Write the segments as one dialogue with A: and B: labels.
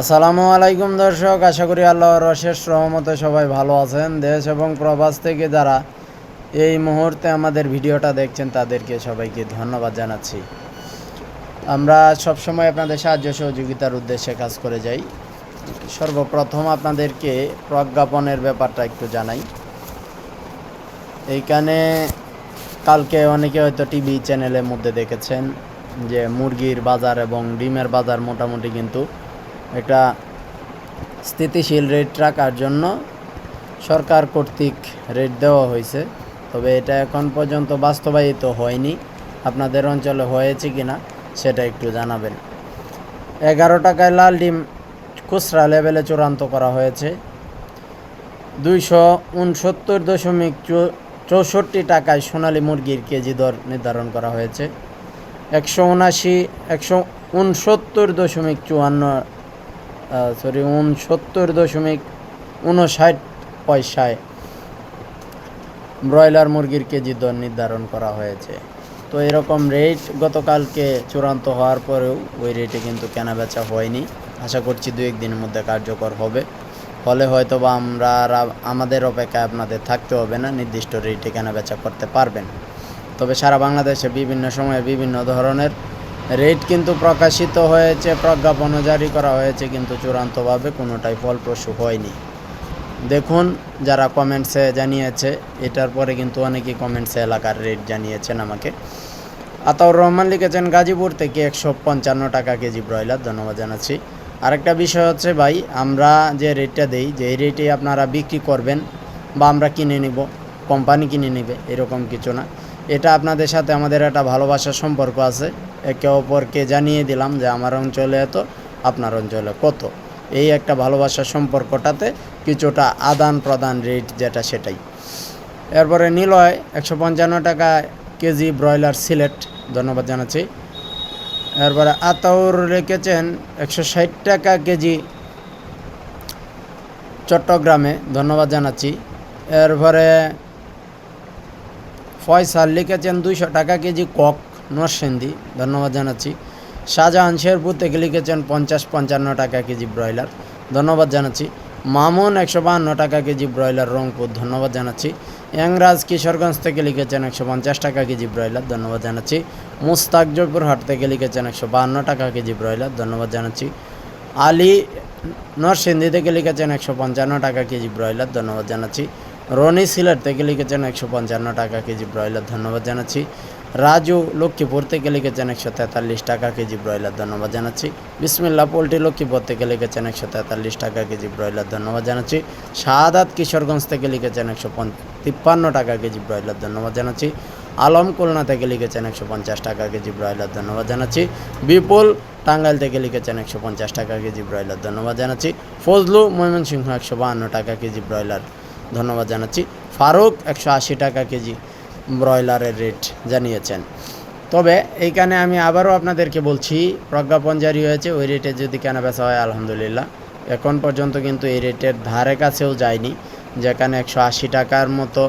A: আসসালামু আলাইকুম দর্শক, আশা করি আল্লাহর অশেষ রহমতে সবাই ভালো আছেন। দেশ এবং প্রবাস থেকে যারা এই মুহূর্তে আমাদের ভিডিওটা দেখছেন, তাদেরকে সবাইকে ধন্যবাদ জানাচ্ছি। আমরা সবসময় আপনাদের সাহায্য সহযোগিতার উদ্দেশ্যে কাজ করে যাই। সর্বপ্রথম আপনাদেরকে প্রজ্ঞাপনের ব্যাপারটা একটু জানাই। এইখানে কালকে অনেকে হয়তো টিভি চ্যানেলের মধ্যে দেখেছেন যে মুরগির বাজার এবং ডিমের বাজার মোটামুটি কিন্তু একটা স্থিতিশীল রেট রাখার জন্য সরকার কর্তৃক রেট দেওয়া হয়েছে। তবে এটা এখন পর্যন্ত বাস্তবায়িত হয়নি। আপনাদের অঞ্চলে হয়েছে কি না সেটা একটু জানাবেন। এগারো টাকায় লাল ডিম খুচরা লেভেলে চূড়ান্ত করা হয়েছে। দুইশো উনসত্তর দশমিক চৌষট্টি টাকায় সোনালী মুরগির কেজি দর নির্ধারণ করা হয়েছে। একশো উনাশি, একশো উনসত্তর দশমিক চুয়ান্ন সরি উনসত্তর দশমিক উনষাট পয়সায় ব্রয়লার মুরগির কেজি দর নির্ধারণ করা হয়েছে। তো এরকম রেট গতকালকে চূড়ান্ত হওয়ার পরেও ওই রেটে কিন্তু কেনাবেচা হয়নি। আশা করছি দু একদিনের মধ্যে কার্যকর হবে। ফলে হয়তো বা আমরা আমাদের অপেক্ষায় আপনাদের থাকতে হবে না, নির্দিষ্ট রেটে কেনাবেচা করতে পারবেন। তবে সারা বাংলাদেশে বিভিন্ন সময়ে বিভিন্ন ধরনের রেট কিন্তু প্রকাশিত হয়েছে, প্রজ্ঞাপনও জারি করা হয়েছে, কিন্তু চূড়ান্তভাবে কোনোটাই ফলপ্রসূ হয়নি। দেখুন, যারা কমেন্টসে জানিয়েছে, এটার পরে কিন্তু অনেকেই কমেন্টসে এলাকার রেট জানিয়েছেন আমাকে। আতাউর রহমান লিখেছেন, গাজীপুর থেকে একশো পঞ্চান্ন টাকা কেজি ব্রয়লার, ধন্যবাদ জানাচ্ছি। আরেকটা বিষয় হচ্ছে, ভাই, আমরা যে রেটটা দেই যে রেটে আপনারা বিক্রি করবেন বা আমরা কিনে নিব, কোম্পানি কিনে নেবে, এরকম কিছু না। এটা আপনাদের সাথে আমাদের একটা ভালোবাসার সম্পর্ক আছে। একে অপরকে জানিয়ে দিলাম যে আমার অঞ্চলে এত, আপনার অঞ্চলে কত। এই একটা ভালোবাসার সম্পর্কটাতে কিছুটা আদান প্রদান রেট যেটা সেটাই। এরপরে নিলয়, একশো পঞ্চান্ন টাকা কেজি ব্রয়লার সিলেট, ধন্যবাদ জানাচ্ছি। এরপরে আতাউর রেখেছেন একশো ষাট টাকা কেজি চট্টগ্রামে, ধন্যবাদ জানাচ্ছি। এরপরে ফয়সাল লিখেছেন দুইশো টাকা কেজি কক নরসিংদী। ধন্যবাদ জানাচ্ছি। শাহজাহান শেরপুর থেকে লিখেছেন পঞ্চাশ পঞ্চান্ন টাকা কেজি ব্রয়লার। ধন্যবাদ জানাচ্ছি। মামুন একশো বাহান্ন টাকা কেজি ব্রয়লার রংপুর। ধন্যবাদ জানাচ্ছি। ইয়াংরাজ কিশোরগঞ্জ থেকে লিখেছেন একশো পঞ্চাশ টাকা কেজি ব্রয়লার। ধন্যবাদ জানাচ্ছি। মুস্তাক জয়পুরহাট থেকে লিখেছেন একশো বাহান্ন টাকা কেজি ব্রয়লার। ধন্যবাদ জানাচ্ছি। আলী নরসিংদী থেকে লিখেছেন একশো পঞ্চান্ন টাকা কেজি ব্রয়লার। ধন্যবাদ জানাচ্ছি। রনি সিলেট থেকে লিখেছেন একশো পঞ্চান্ন টাকা কেজি ব্রয়লার ধন্যবাদ জানাচ্ছি। রাজু লক্ষ্মীপুর থেকে লিখেছেন একশো তেতাল্লিশ টাকা কেজি ব্রয়লার ধন্যবাদ জানাচ্ছি। বিসমিল্লা পোলট্রি লক্ষ্মীপুর থেকে লিখেছেন একশো তেতাল্লিশ টাকা কেজি ব্রয়লার ধন্যবাদ জানাচ্ছি। শাহাদাত কিশোরগঞ্জ থেকে লিখেছেন একশো তিপ্পান্ন টাকা কেজি ব্রয়লার ধন্যবাদ জানাচ্ছি। আলম খুলনা থেকে লিখেছেন একশো পঞ্চাশ টাকা কেজি ব্রয়লার ধন্যবাদ জানাচ্ছি। বিপুল টাঙ্গাইল থেকে লিখেছেন একশো পঞ্চাশ টাকা কেজি ব্রয়লার ধন্যবাদ জানাচ্ছি। ফজলু ময়মনসিংহ একশো বাহান্ন টাকা কেজি ব্রয়লার ধন্যবাদ জানাচ্ছি। ফারুক একশো আশি টাকা কেজি ব্রয়লারের রেট জানিয়েছেন। তবে এইখানে আমি আবারও আপনাদেরকে বলছি, প্রজ্ঞাপন জারি হয়েছে, ওই রেটে যদি কেনা বেচা হয়, আলহামদুলিল্লাহ। এখন পর্যন্ত কিন্তু এই রেটের ধারে কাছেও যায়নি, যেখানে একশো আশি টাকার মতো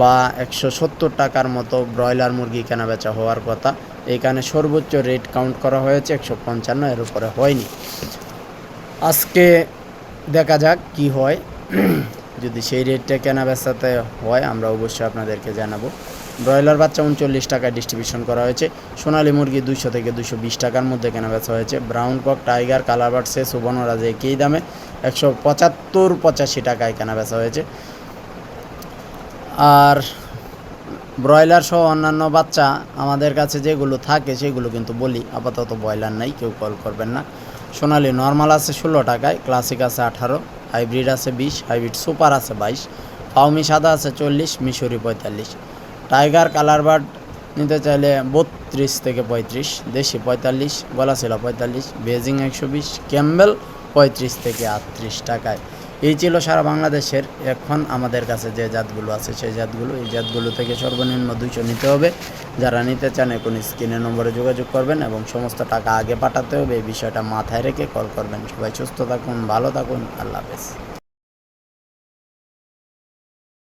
A: বা একশো সত্তর টাকার মতো ব্রয়লার মুরগি কেনা বেচা হওয়ার কথা, এইখানে সর্বোচ্চ রেট কাউন্ট করা হয়েছে, একশো পঞ্চান্ন, এর উপরে হয়নি। আজকে দেখা যাক কি হয়। যদি সেই রেটটা কেনা বেচাতে হয়, আমরা অবশ্যই আপনাদেরকে জানাব। ব্রয়লার বাচ্চা উনচল্লিশ টাকায় ডিস্ট্রিবিউশন করা হয়েছে। সোনালী মুরগি দুশো থেকে দুশো বিশ টাকার মধ্যে কেনা বেচা হয়েছে brown cock tiger colour bird সে সুবর্ণরাজ একই দামে একশো পঁচাত্তর, পঁচাশি টাকায় কেনা বেচা হয়েছে। আর ব্রয়লার সহ অন্যান্য বাচ্চা আমাদের কাছে যেগুলো থাকে, সেগুলো কিন্তু বলি, আপাতত ব্রয়লার নাই, কেউ কল করবেন না। সোনালি নর্মাল আছে ষোলো টাকায় ক্লাসিক আছে আঠারো। হাইব্রিড আছে বিশ, হাইব্রিড সুপার আছে বাইশ ফাউমি সাদা আছে চল্লিশ, মিশরি পঁয়তাল্লিশ। টাইগার কালার বার্ড নিতে চাইলে বত্রিশ থেকে পঁয়ত্রিশ, দেশি পঁয়তাল্লিশ গলাশিলা পঁয়তাল্লিশ, বেজিং একশো বিশ, ক্যাম্বেল পঁয়ত্রিশ থেকে আটত্রিশ টাকায়। এই ছিল সারা বাংলাদেশের এখন আমাদের কাছে যে জাতগুলো আছে, সেই জাতগুলো। এই জাতগুলো থেকে সর্বনিম্ন দুইশো নিতে হবে। যারা নিতে চান এখন স্ক্রিনের নম্বরে যোগাযোগ করবেন এবং সমস্ত টাকা আগে পাঠাতে হবে। এই বিষয়টা মাথায় রেখে কল করবেন। সবাই সুস্থ থাকুন, ভালো থাকুন। আল্লাহ হাফেজ।